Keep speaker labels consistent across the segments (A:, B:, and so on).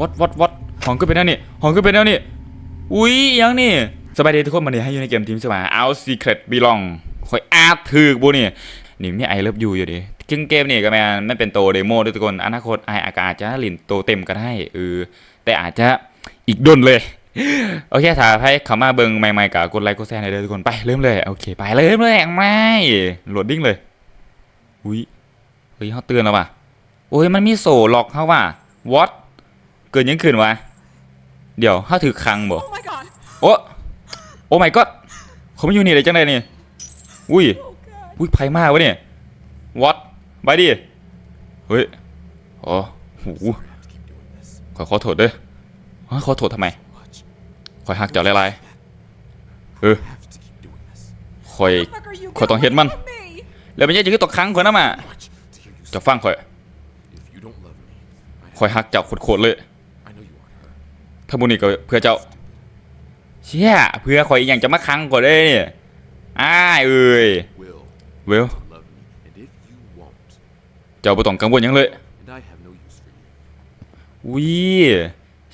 A: วัดวัดวัดหองก็เป็นแนวนี่หองก็เป็นแนวนี่ อุ้ยยังนี่ สบายดีทุกคนมาเนี่ยให้อยู่ในเกมทีมสบายเอา Secret Belong คอยอาร์ถือบุนี่นี่มีไอเลิฟยูอยู่ดิซึ่งเกมนี่ก็แม่นมันเป็นโตเดโมด้วยทุกคน อนาคตไออาจจะหลินโตเต็มก็ได้เออแต่อาจจะอีกดนเลย โอเคถ้าให้เขามาเบิงใหม่ๆกับกดไลค์กดแชร์ในอยเด้อทุกคนไปเริ่มเลย โอเค ไปเริ่มเลยไม่โหลดดิ้งเลย อุ้ยเฮ้ยเขาเตือนแล้วว่ะโอ้ยมันมีโซ่ล็อกเขาว่ะ what เกิดยังขึ้นวะ เดี๋ยวเขาถือคังบ่
B: Oh my god!
A: โอ้โอ้ my god เขาไม่อยู่นี่เลยจังไดนี่ อุ้ย
B: Oh god!
A: อุ้ยไพ่มากวะเนี่ย what ไปดิ เฮ้ย อ๋อโหขอขอโทษเด้อฮะขอโทษทำไมคอยหักเจ้าหลายๆเออคอย
B: What the fuck are you
A: ขอต้องเฮ็ดมัน
B: doing to me?
A: แล้วเป็นยังจะคือตกครั้งคนนั้นมาจะฟังคอย
C: If you don't love me, I,
A: คอยหักเจ้าโคตรๆเลย ถ้าบุนี่ก็เพื่อเจ้าเชี่ยเพื่อคอยอีกอย่างจะมาคังกว่าได้เนี่ยอ้ายเอ้ยเวลเจ้าบ่ต้องกังวลยังเลยวิ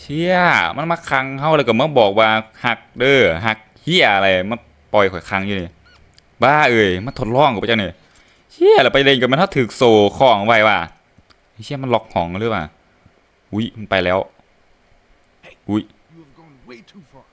A: เชี่ยมันมาคังเฮาแล้วก็มาบอกว่าหักเด้อหักเฮียอะไรมาปล่อยข่อยคังอยู่นี่บ้าเอ้ยมาทดลองกับเจ้านี่เชี่ยแล้วไปเล่นกับมันถ้าถึกโซ่ของไว้ว่ะเชี่ยมันล็อกห้องหรือเปล่าอุ้ยมันไปแล้ว อุ้ย
D: You have gone way too far.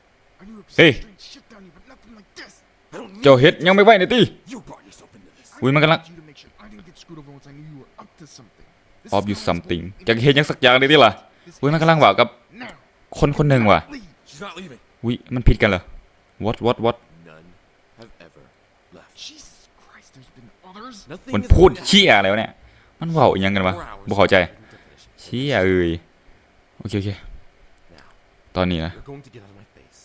D: I knew a
A: Hey.
D: strange shit down here, but nothing like this.
C: I don't need
A: เจ้าเฮ็ดยังไม่ไหวในตี
C: you brought yourself into this.
D: I
A: Ui, mà cái lăng-
D: wanted you to make sure I didn't get screwed over once I knew you were up to something. This
A: of
D: is
A: you
D: not
A: something
D: supposed
A: จะ
D: to
A: เฮ็ดยังสักอย่างได้ดิล่ะ
D: This
A: อุ้ยมัน
D: is
A: กำลังบอกกับ
D: now.
A: คนคนหนึ่งว่ะ
D: Leave.
C: She's not leaving.
A: อุ้ยมันผิดกันเหรอ what what what
C: None have ever left.
D: Jesus Christ, there's been others.
C: Nothing
A: มัน
C: is
A: พูด
C: going to
A: เชี่ยอะไรวะเนี่ย มันเว้าอิหยังกันวะ
C: happen. Four hours
A: บ่เข้าใจ
C: of definition.
A: เชี่ยเอ้ยโอเคโอเค
C: Now,
A: ตอนนี้นะ
C: you're going to get out of my face,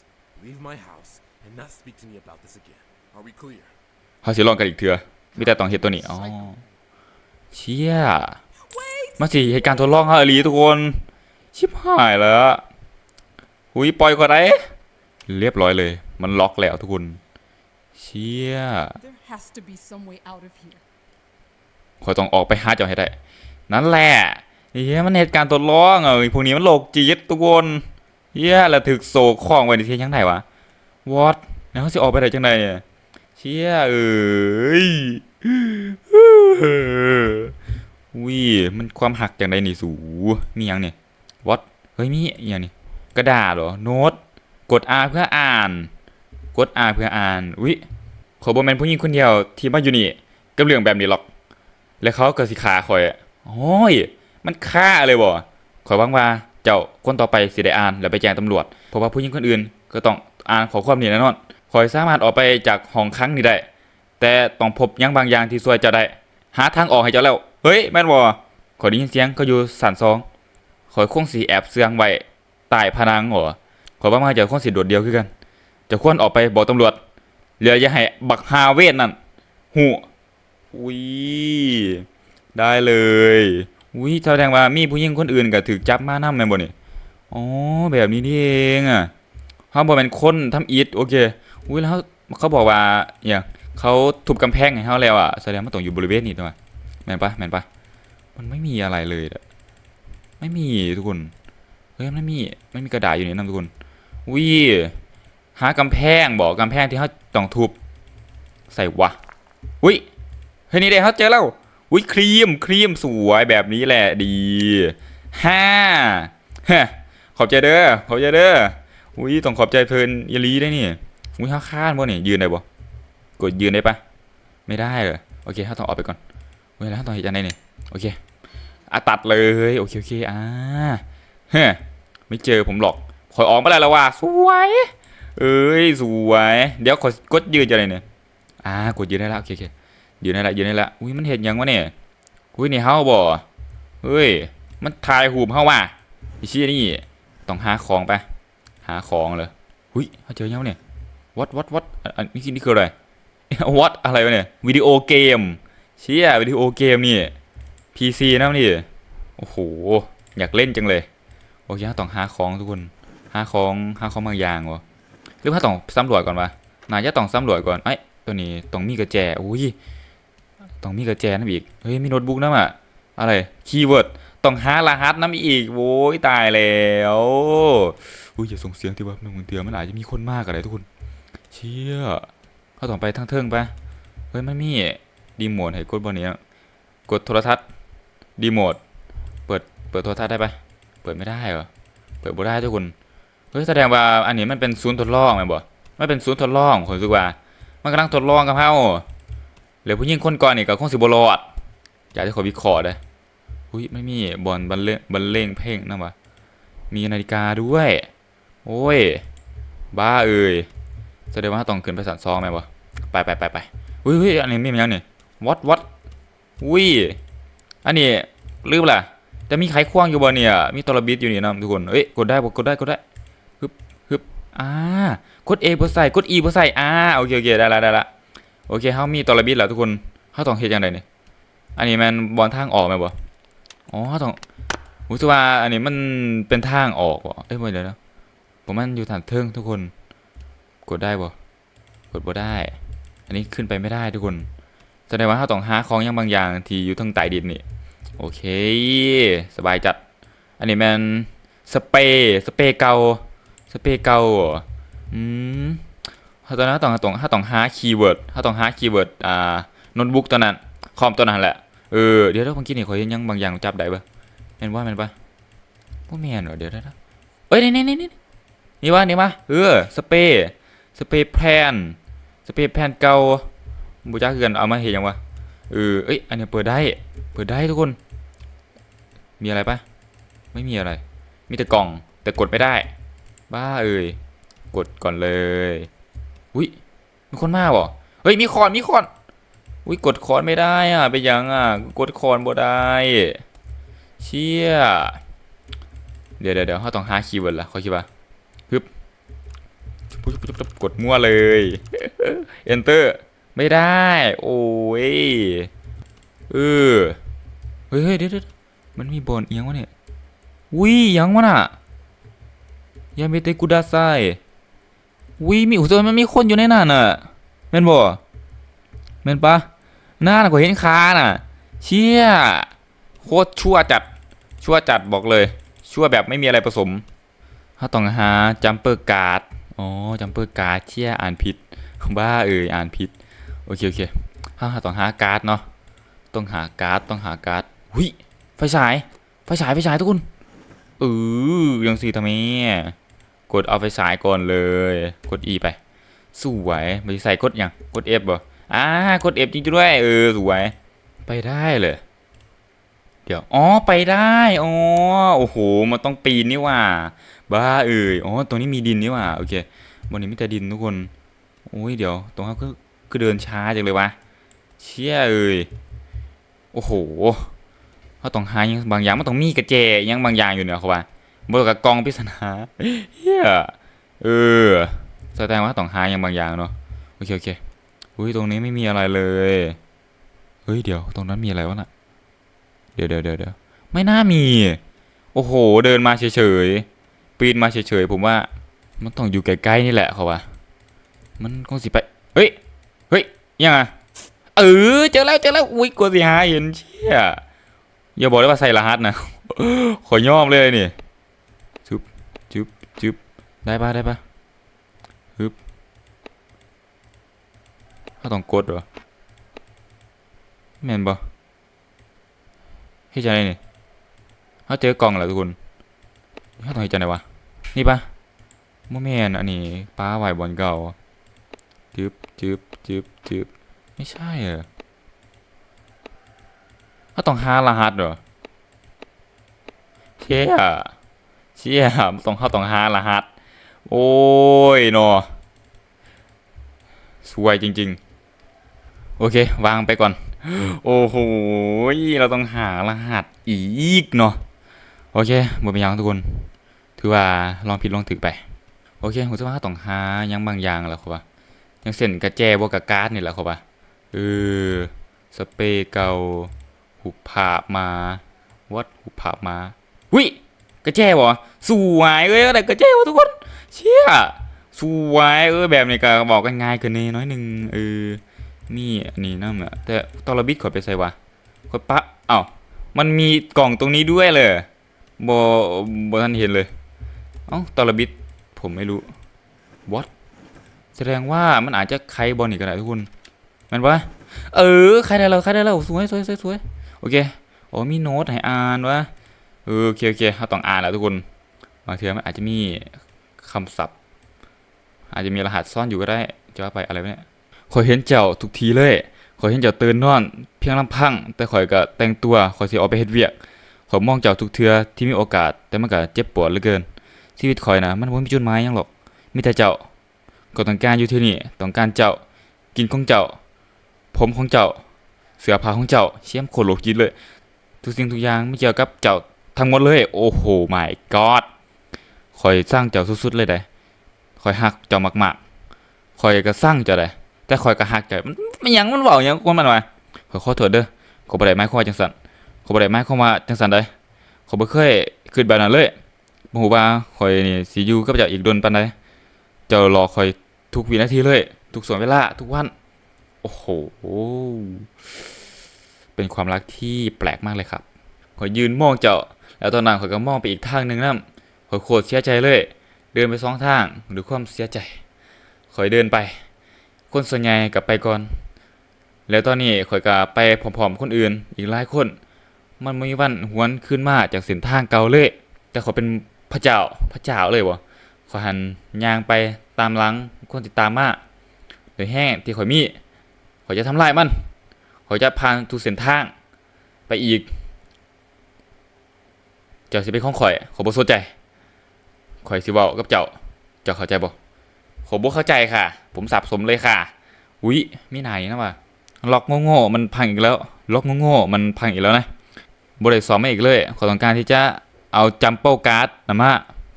C: leave my house, and not speak to me about this again. Are we clear?
A: เขาสิลองกันอีกเถื่อมีแต่ต้องเฮ็ดตัวนี้อ๋อเชี่ย
B: Wait!
A: มาสิเหตุการณ์ทดลองเฮาอีหลีทุกคน ชิบหายแล้วหุยปล่อยก็ได้เรียบร้อยเลย มันล็อกแล้วทุกคน เชี่ย
B: There has to be some way out of here.
A: ขอยต้องออกไปหาเจ้าให้ได้ นั่นแหละเฮียมันเหตุการณ์ทดลองเอ้ยพวกนี้มันโลกจิตทุกคน เฮียแล้วถึกโศกข้องไว้ในที่ยังไงวะ what แล้วเขาสิออกไปได้จังไดเนี่ยเชี่ยเอ้ยวิมันความหักจังไดนี่สูมีหยังเนี่ย what เฮ้ยมีอย่างนี่กระดาษเหรอโน้ตกด R เพื่ออ่าน กด R เพื่ออ่านวิขอบ่แมนผู้หญิงคนเดียวที่มาอยู่นี่กับเรื่องแบบนี้หรอก แล้วเขาก็สิขาข่อยโอ้ยมันฆ่าเลยบ่ข่อยหวังว่า เจ้าคนต่อไปสิได้อ่านแล้วไปแจ้งตำรวจ เพราะว่าผู้หญิงคนอื่น ก็ต้องอ่านขอความนี้แน่นอนข่อยสามารถออกไปจากห้องครั้งนี้ได้ แต่ต้องพบยังบางอย่างที่ช่วยเจ้าได้ หาทางออกให้เจ้าแล้ว เฮ้ยแม่นบ่ขอได้ยินเสียงเขาอยู่สันซองขอยคงสิแอบเสื่องไว้ใต้ผนังหรอขอยวังว่าเจ้าคงสิโดดเดียวคือกันเจะควรออกไปบอกตำรวจเหลืออย่าให้บักฮาเวทนั่นหูอุ้ยได้เลย อุ้ยแสดงว่ามีผู้หญิงคนอื่นก็ถูกจับมานำแม่นบ่นี่อ๋อแบบนี้นี่เองอะเขาบ่แม่นคนทำอิฐโอเค อุ้ยแล้วเขาบอกว่าอย่างเขาทุบกำแพงให้เฮาแล้วอะแสดงว่าต้องอยู่บริเวณนี้ด้วแม่นปะแม่นปะมันไม่มีอะไรเลยไม่มีทุกคนเฮ้ยไม่มีไม่มีกระดาษอยู่นี่นํทุกคนอุ้ยหากำแพงบอกกำแพงที่เขาต้องทุบใส่วะอุ้ยเฮ้ยนี่เด้เขาเจอแล้ว อุ้ยครีมครีมสวยแบบนี้แหละดีฮ่าขอบใจเด้อขอบใจเด้ออุ้ยต้องขอบใจเพลินยาลีได้นี่อุ้ยห้าข้านบ่เนี่ยยืนได้บ่กดยืนได้ปะไม่ได้เหรอโอเคถ้าต้องออกไปก่อนเว้ยแล้วต้องเห็นยังไงนี่ยโอเคอะตัดเลยโอเคโอเคอ่าเฮ้ไม่เจอผมหรอกขอยออกมาได้แล้วว่ะสวยเอ้ยสวย เดี๋ยวขอกดยืนจะอะไหนเนี่ยอ่ากดยืนได้แล้วโอเคโอเค อยืนได้ละอยืนได้ละอุ้ยมันเห็นยังวะเนี่ยอุ้ยนี่เฮาบ่เฮ้ย มันถ่ายหูมเฮาว่ะไอ้ชี่ยนี่ต้องหาของไป หาของเลยอุ้ยเขาเจอยังวะเนี่ยวัดวัดวัดอันนี้นี่คืออะไรวัดอะไรวะเนี่ยวิดีโอเกมเชี่ยวิดีโอเกมนี่ PC นะนี่โอ้โหอยากเล่นจังเลยโอเคต้องหาของทุกคนหาของหาของบางอย่างวะหรือว่าต้องสำรวจก่อนวะน่าจะต้องสำรวจก่อนไอ้ตัวนี้ต้องมีกระแจอุ้ย ต้องมีกระแจนะอีก เฮ้ย มีโน้ตบุ๊กนะอะ อะไร คีย์เวิร์ด ต้องหารหัสน้ำอีก โว้ย ตายแล้วอุ้ย อย่าส่งเสียงที่ว่ามึงเตือนมันอาจจะมีคนมากอะไรทุกคน เชี่ยเขาต้องไปทั้งเทิงปะเฮ้ย มันมี ดีโมดให้กดบนนี้กดโทรทัศน์ ดีโมด เปิด เปิดโทรทัศน์ได้ปะเปิดไม่ได้เหรอ เปิดบ่ได้ทุกคน เฮ้ย แสดงว่าอันนี้มันเป็นศูนย์ทดลองไหมบ่ไมันเป็นศูนย์ทดลองผมรู้สึกว่า มันกำลังทดลองกับเฮา เหลือผู้หญิงคนก่อนนี่ก็คงสิบ่รอดอยากจะขอวิเคราะห์เลยอุ้ยไม่มีบอลบรรเลงบรรเลงเพลงนะวะมีนาฬิกาด้วย โอ้ย บ้าเอ่ยแสดงว่าต้องขึ้นไปสันซองไหมวะไปไปไปไปอุ้ยอุ้ยอันนี้มีมันยังนี่วัดวัดอุ้ยอันนี้ลืมล่ะจะมีไขควงอยู่บ่เนี่ย มีตอร์บิดอยู่นี่นะทุกคนเอ้ยกดได้กดได้กดได้ฮึบฮึบอ่ากด A บ่ใส่กด E บ่ใส่อ่าโอเคโอเคได้ละได้ละ โอเคเฮามีตอร์บิดแล้วทุกคนเฮาต้องเฮ็ดจังไดนี่อันนี้มันบอลทางออกไหมบ่อ๋อเฮาต้องรู้สึกว่าอันนี้มันเป็นทางออกบ่เอ้ยบ่เดี๋ยวนะผมมันอยู่ฐานเทิงทุกคน กดได้บ่กดบ่ได้ อันนี้ขึ้นไปไม่ได้ทุกคนแสดงว่าถ้าต้องหาของอย่างบางอย่างที่อยู่ทางใต้ดินนี่โอเค สบายจัด อันนี้มันสเปรย์สเปรย์เก่าสเปรย์เก่าออื้าตอนนั้นต้องต้องถ้าต้องหาคีย์เวิร์ดถ้าต้องหาคีย์เวิร์ดอ่าโน้ตบุ๊กตัวนั้นคอมตัวนั้นแหละเออเดี๋ยวถ้าผมคิดนี่ขอเห็นยังบางอย่างจับได้ปะเป็นว่าเป็นปะพวกแมนเหรอเดี๋ยวได้เอ้ยนี่นี่นี่นี่นี่วะนี่วะเออสเปรย์สเปรย์แพนสเปรย์แพนเก่าบูจ้าคือกันเอามาเห็นยังวะเออเอ้ยอันนี้เปิดได้ เปิดได้ทุกคน มีอะไรปะไม่มีอะไร มีแต่กล่องแต่กดไม่ได้ บ้าเอ้ยกดก่อนเลย อุ้ยมีคนมาบ่เฮ้ยมีคอนมีคอนอุ้ยกดคอนไม่ได้อะไปนยังอะกดคอนบ่ได้เชี่ยเดี๋ยวเดี๋ยวเดี๋ยวเขาต้องหาคีย์เวิร์ดละเขาคิดว่าปึ๊บกดมั่วเลย enter ไม่ได้ โอ้ยเออเฮ้ยเดี๋ยวเดี๋ยวมันมีบอลเอียงวะเนี่ยวิยังวะน่ะยาเมเตกุดาไซ วิมีอุตส่าห์มันมีคนอยู่ในนั้นน่ะแม่นบ่แม่นปะหน้าน่ะก็เห็นขาน่ะ เชี่ยโคตรชั่วจัด ชั่วจัดบอกเลย ชั่วแบบไม่มีอะไรผสมถ้าต้องหาจัมเปอร์การ์ดอ๋อจัมเปอร์การ์ดเชี่ยอ่านผิดบ้าเอ่ยอ่านผิดโอเคโอเคถ้าต้องหาการ์ดเนาะต้องหาการ์ดต้องหาการ์ดหุยไฟฉายไฟฉายไฟฉายทุกคนเออยังสีทำไม กดเอาไฟฉายก่อนเลย กด E ไป สวยไม่ใส่กดยังกด F บ่อ่ากด F จริงด้วย เออ สวย ไปได้เลย เดี๋ยว อ๋อ ไปได้ อ๋อ โอ้โห มันต้องปีนนี่ว่า บ้าเอ่ยอ๋อ ตรงนี้มีดินนี่ว่า โอเค บนนี้มีแต่ดินทุกคน โอ้ย เดี๋ยว ตรงเขาก็ก็เดินช้าจังเลยวะ เชี่ยเอ่ยโอ้โหเขาต้องหายังบางอย่างมันต้องมีกระเจยังบางอย่างอยู่เนี่ยเขาว่า บนกับกองปริศนาเฮียเออแสดงว่าต้องหายังบางอย่างเนาะโอเคโอเคอุ้ยตรงนี้ไม่มีอะไรเลยเฮ้ยเดี๋ยวตรงนั้นมีอะไรวะน่ะเดี๋ยวเดี๋ยวเดี๋ยวเดี๋ยวไม่น่ามี โอ้โห เดินมาเฉยๆปีนมาเฉยๆผมว่า มันต้องอยู่ใกล้ๆนี่แหละเขาว่ามันคงสิไปเฮ้ยเฮ้ยยังไงเออเจอแล้วเจอแล้วอุ้ยกลัวสิหาเห็นเชี่ยอย่าบอกได้ว่าใส่รหัสนะขอย่อมเลยนี่ ได้ปะได้ปะฮึบเขาต้องกดเหรอแม่นบ่เฮ้ยจะไรนี่เขาเจอกล่องแล้วทุกคนเขาต้องเฮ็ดจังไดวะ นี่ปะโมแมนอันนี้ป้าไหวบอลเก่าจึบจึบจึบจึบไม่ใช่เหรอเขาต้องหารหัสเหรอเชี่ยเชี่ยต้องเขาต้องหารหัส โอ้ยเนอสวยจริง ๆ โอเค วางไปก่อน โอ้โหเราต้องหารหัสอีกเนาะโอเคหมดไปยังทุกคน ถือว่าลองผิดลองถึกไป โอเคผมจะว่าต้องหายังบางอย่างแหละครับว่ายังเส้นกระแจบวกกับการ์ดนี่แหละครับว่าเออสเปรย์เก่าหุบผาบมาวัดหุบผาบมาวิกระแจวะสวยเอ้ยอะไรกระแจวะทุกคน เชี่ยสวยเออแบบนี้ก็บอกกันง่ายเกินนิดน้อยหนึ่งเออนี่นนี้นั่นแหละแต่ตอรบิดขอยไปใส่วะขอยปะเอ้ามันมีกล่องตรงนี้ด้วยเลยบอบท่านเห็นเลยเอ้าตอลบิดผมไม่รู้ what แสดงว่ามันอาจจะใครบอลอีกก็ได้ทุกคนมันวะเออใครได้แล้วใครได้แล้วสวยสวยสวยสวยโอเคโอ้มีโน้ตให้อ่านวะเออโอเคโอเคเราต้องอ่านแล้วทุกคนบางทีมันอาจจะมี คำศัพท์ อาจจะมีรหัสซ่อนอยู่ก็ได้จะว่าไปอะไรเนี่ยขอยเห็นเจ้าทุกทีเลยขอยเห็นเจ้าตื่นนอน เพียงลำพัง แต่ข่อยก็แต่งตัวข่อยสิออกไปเฮ็ดเวียกข่อยมองเจ้าทุกเทื่อที่มีโอกาส แต่มันก็เจ็บปวดเหลือเกิน ชีวิตข่อยนะมันบ่มีจุดหมายหยังหรอก มีแต่เจ้า ก็ต้องการอยู่ที่นี่ต้องการเจ้า กินของเจ้า ผมของเจ้า เสื้อผ้าของเจ้า เชี่ยมโคตรโลกจิตเลย ทุกสิ่งทุกอย่างไม่เกี่ยวกับเจ้าทั้งหมดเลย โอ้โห my god ข่อยสร้างเจ้าสุดๆเลยได้ข่อยฮักเจ้ามากๆข่อยก็สร้างเจ้าได้แต่ข่อยก็ฮักเจ้ามันมันยังมันเว้าหยังกวนมันว่าข่อยขอโทษเด้อข่อยบ่ได้หมายความว่าจังซั่นข่อยบ่ได้หมายความว่าจังซั่นเด้ข่อยบ่เคยคิดแบบนั้นเลยบ่ฮู้ว่าข่อยนี่สิอยู่กับเจ้าอีกโดนปานใดเจ้ารอข่อยทุกวินาทีเลย ทุกส่วนเวลาทุกวัน โอ้โห เป็นความรักที่แปลกมากเลยครับข่อยยืนมองเจ้า แล้วตอนนั้นข่อยก็มองไปอีกทางหนึ่งนั่น ข่อยโคตรเสียใจเลย เดินไปสองทางด้วยความเสียใจข่อยเดินไป คนส่วนใหญ่กลับไปก่อน แล้วตอนนี้ข่อยก็ไปพร้อมๆคนอื่น อีกหลายคน มันมีวันหวนขึ้นมาจากเส้นทางเก่าเลย แต่ข่อยเป็นพระเจ้าพระเจ้าเลยบ่ข่อยหันย่างไปตามหลังคนติดตามมาโดยแห้งที่ข่อยมีข่อยจะทำลายมันข่อยจะพาทุกเส้นทางไปอีกจ้าสิเป็นของข่อยขอบ่สนใจ ข่อยสิเว้ากับเจ้า เจ้าเข้าใจบ่ข่อยบ่เข้าใจค่ะ ผมสับสนเลยค่ะ อุ๊ยมีไหนนะวะล็อกโง่ๆมันพังอีกแล้ว ล็อกโง่ๆมันพังอีกแล้วนะบ่ได้สอนมาอีกเลย ขอต้องการที่จะเอาจัมโป้การ์ดนะมา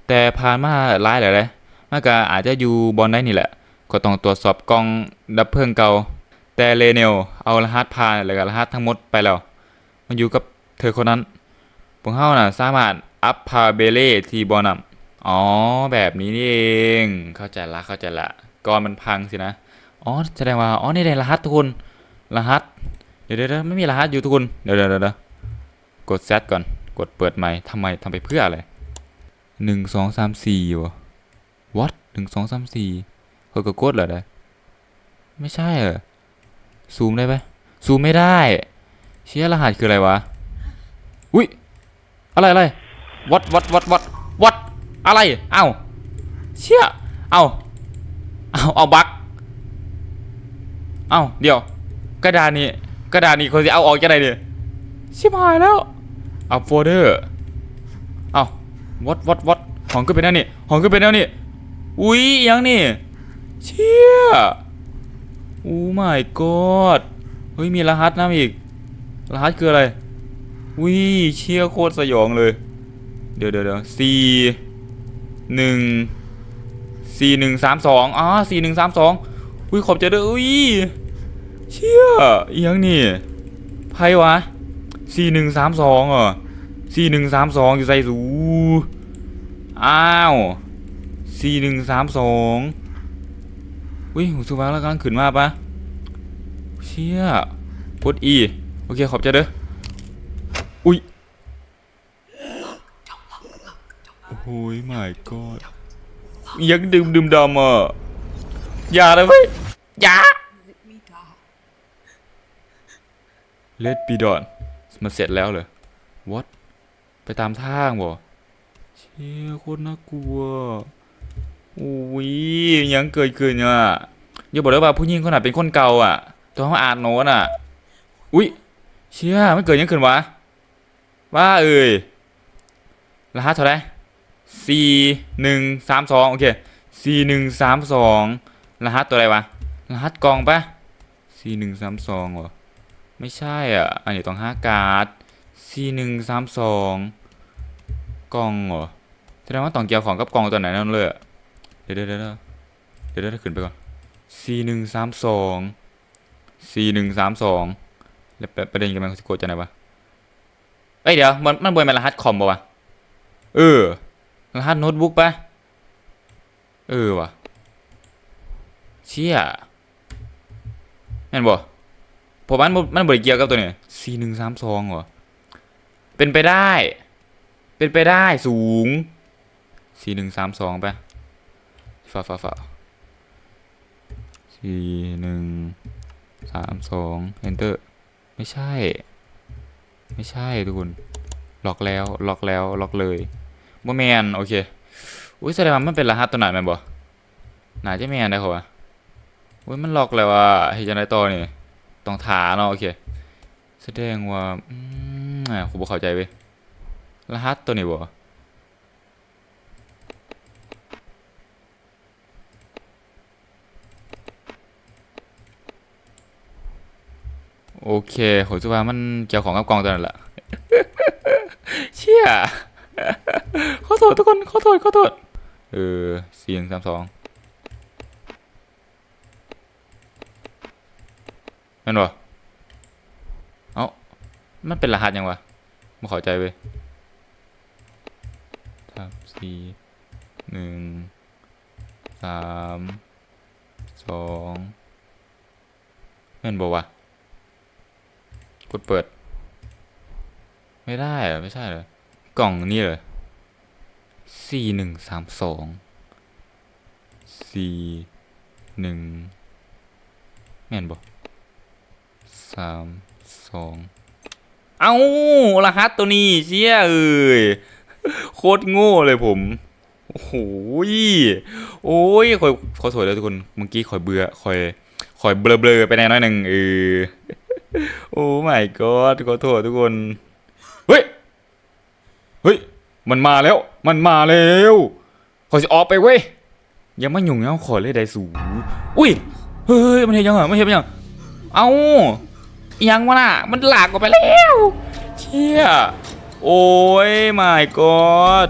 A: แต่ผ่านมาหลายหลายเลยมันก็อาจจะอยู่บอลได้นี่แหละ ก็ต้องตรวจสอบกล้องดับเพลิงเก่า แต่เลเนลเอารหัสผ่านแล้วก็รหัสทั้งหมดไปแล้ว มันอยู่กับเธอคนนั้นพวกเฮาน่ะสามารถอัพพาเบเล่ที่บอนำ อ๋อ แบบนี้นี่เอง เข้าใจละเข้าใจละก่อนมันพังสินะ อ๋อ แสดงว่า อ๋อ นี่ได้รหัสทุกคน รหัส เดี๋ยวเดี๋ยวเดี๋ยวไม่มีรหัสอยู่ทุกคน เดี๋ยวเดี๋ยวเดี๋ยวกดเซตก่อน กดเปิดใหม่ทำไมทำไปเพื่ออะไรหนึ่งสองสามสี่วะ what หนึ่งสองสามสี่เฮ้ยก็กดเหรอได้ ไม่ใช่เหรอ ซูมได้ไหมซูมไม่ได้ เชี่ยรหัสคืออะไรวะ อุ้ย อะไรอะไรวัดวัดวัดวัด อะไร เอ้า เชี่ย เอ้า เอ้า เอาบักเอ้า เดี๋ยว กระดานนี้ กระดานนี้เขาจะเอาออกจากไหนเนี่ยชิบหายแล้ว เอัพโฟลเดอร์ เอ้าวัดวัดวัดหองก็เป็นแนวนี่หองก็เป็นแนวนี่ อุ้ยยังนี่ เชี่ยโอ้ my god เฮ้ยมีรหัสน้ำอีก รหัสคืออะไรวิเชี่ยโคตรสยองเลย เดี๋ยวเดี๋ยวเดี๋ยวสี่ หนึ่งสี่หนึ่งสามสองอ๋อสี่หนึ่งสามสองอุ้ยขอบใจเด้ออุ้ยเชี่ยอียังนี่ไพ่วะสี่หนึ่งสามสองเหรอสี่หนึ่งสามสองอยู่ใส่สูอ้าวสี่หนึ่งสามสองอุ้ยหูสุวรรณแล้วกำลังขึ้นมาปะเชี่ยพุทอีโอเคขอบใจเด้ออุ้ย โอ้โห my god ยังดื่มดื่มดำอะอย่าเลยเว้ยอย่า Let be done มันเสร็จแล้วเลย what ไปตามทางบ่เชี่ยโคตรน่ากลัวโอ้ยยังเกิดขึ้นอะอย่าบอกเลยว่าผู้หญิงคนนั้นเป็นคนเก่าอะ ตัวเขาอ่านโน้ตอะ อุ้ยเชี่ยมันเกิดยังขึ้นวะว่าเอ่ยรหัสเท่าไหร่ สี่หนึ่งสามสองโอเคสี่หนึ่งสามสองรหัสตัวอะไรวะ รหัสกองปะสี่หนึ่งสามสองเหรอ ไม่ใช่อะ อันนี้ต้องห้าการ์ดสี่หนึ่งสามสองกองเหรอ แสดงว่าต้องเกี่ยวของกับกองตัวไหนนั่นเลยเดี๋ยวเดี๋ยวเดี๋ยวเดี๋ยวเดี๋ยวขึ้นไปก่อนสี่หนึ่งสามสองสี่หนึ่งสามสองแล้วประเด็นกันมันจะโกดจะไหนวะเอ้ยเดี๋ยวมันมันบวยมันรหัสคอมป่าวะเออ รหัสโน้ตบุ๊กปะเออวะเชี่ยแม่นบ่ผมมันมันบริเกี่ยวกับตัวนี้สี่หนึ่งสามสองเหรอ เป็นไปได้ เป็นไปได้สูงสี่หนึ่งสามสองไปฝ่าฝ่าฝ่าสี่หนึ่งสามสอง enter ไม่ใช่ ไม่ใช่ทุกคน ล็อกแล้ว ล็อกแล้ว ล็อกเลย บ่แมนโอเคอุ้ยแสดงว่ามันเป็นรหัสตัวไหนแม่นบ่น่าจะแมนได้เหรอวะอุ้ยมันล็อกแล้วว่าเฮ็ดจังไดต่อนี่ต้องถาเนาะโอเค แสดงว่าอืมอ่าผมบ่เข้าใจเว้ยรหัสตัวนี้บ่โอเคผมคิดว่ามันเกี่ยวของกับกองตัวนั้นแหละ เชี่ย ขอโทษทุกคนขอโทษขอโทษเออสี่หนึ่งสามสองแม่นบ่เอ้ามันเป็นรหัสยังวะไม่เข้าใจเว้ยสามสี่หนึ่งสามสองแม่นบ่วะกดเปิด ไม่ได้อะไม่ใช่เหรอ กล่องนี่เหรอสี่หนึ่งสามสองสี่หนึ่งแม่นบอกสามสองเอ้ารหัสตัวนี้เชี่ยเอ้ยโคตรโง่เลยผม โอ้โหยโอ้ยคอยขอโทษเลยทุกคนเมื่อกี้คอยเบื่อคอยคอยเบลอๆไปแน่น้อยหนึ่งเออโอ้ my god ขอโทษทุกคน เฮ้ย เฮ้ย มันมาแล้ว มันมาแล้วขอสิออกไปเว้ยอย่ามาหยุ่งเงาขอเลยได้สูอุ้ย เฮ้ย มันเห็นยังเหรอมันเห็นยัง เอายังวะน่ะ มันหลากออกไปแล้วเชี่ย โอ้ย my god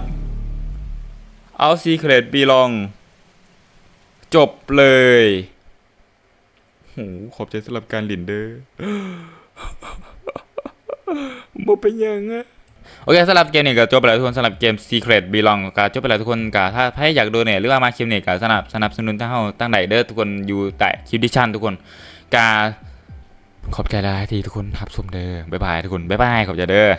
A: เอา secret belong จบเลยโหขอบใจสำหรับการหลินเด้อบ่เป็นยังอะ โอเคสำหรับเกมนี้ก็จบไปแล้วทุกคนสำหรับเกม Secret Belong ก็จบไปแล้วทุกคนก็ถ้าใครอยากดูเนี่ยหรือว่ามาคลิปนี้ก็สนับสนับสนุนทางเฮาตั้งใดเด้อทุกคนอยู่ใต้คลิปดิชั่นทุกคนกาขอบใจหลายที่ทุกคนรับชมเด้อบ๊ายบายทุกคนบ๊ายบายขอบใจเด้อ